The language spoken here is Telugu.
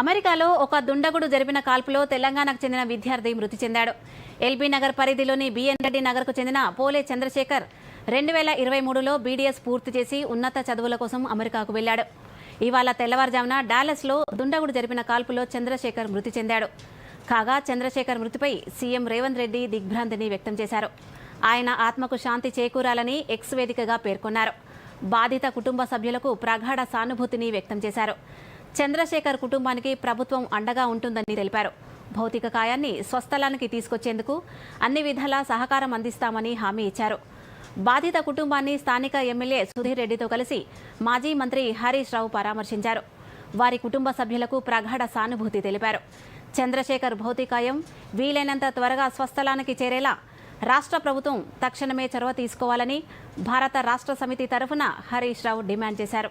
అమెరికాలో ఒక దుండగుడు జరిపిన కాల్పులో తెలంగాణకు చెందిన విద్యార్థి మృతి చెందాడు. ఎల్బీ నగర్ పరిధిలోని బిఎన్ రెడ్డి నగర్కు చెందిన పోలే చంద్రశేఖర్ రెండు వేల ఇరవై మూడులో బీడీఎస్ పూర్తి చేసి ఉన్నత చదువుల కోసం అమెరికాకు వెళ్ళాడు ఇవాళ తెల్లవారుజామున డాలస్లో దుండగుడు జరిపిన కాల్పులో చంద్రశేఖర్ మృతి చెందాడు. కాగా చంద్రశేఖర్ మృతిపై సీఎం రేవంత్ రెడ్డి దిగ్భ్రాంతిని వ్యక్తం చేశారు. ఆయన ఆత్మకు శాంతి చేకూరాలని ఎక్స్ వేదికగా పేర్కొన్నారు. బాధిత కుటుంబ సభ్యులకు ప్రగాఢ సానుభూతిని వ్యక్తం చేశారు. చంద్రశేఖర్ కుటుంబానికి ప్రభుత్వం అండగా ఉంటుందని తెలిపారు. భౌతిక కాయాన్ని స్వస్థలానికి తీసుకొచ్చేందుకు అన్ని విధాలా సహకారం అందిస్తామని హామీ ఇచ్చారు. బాధిత కుటుంబాన్ని స్థానిక ఎమ్మెల్యే సుధీర్ రెడ్డితో కలిసి మాజీ మంత్రి హరీష్ రావు పరామర్శించారు. వారి కుటుంబ సభ్యులకు ప్రగాఢ సానుభూతి తెలిపారు. చంద్రశేఖర్ భౌతికాయం వీలైనంత త్వరగా స్వస్థలానికి చేరేలా రాష్ట్ర ప్రభుత్వం తక్షణమే చొరవ తీసుకోవాలని భారత రాష్ట్ర సమితి తరఫున హరీష్ రావు డిమాండ్ చేశారు.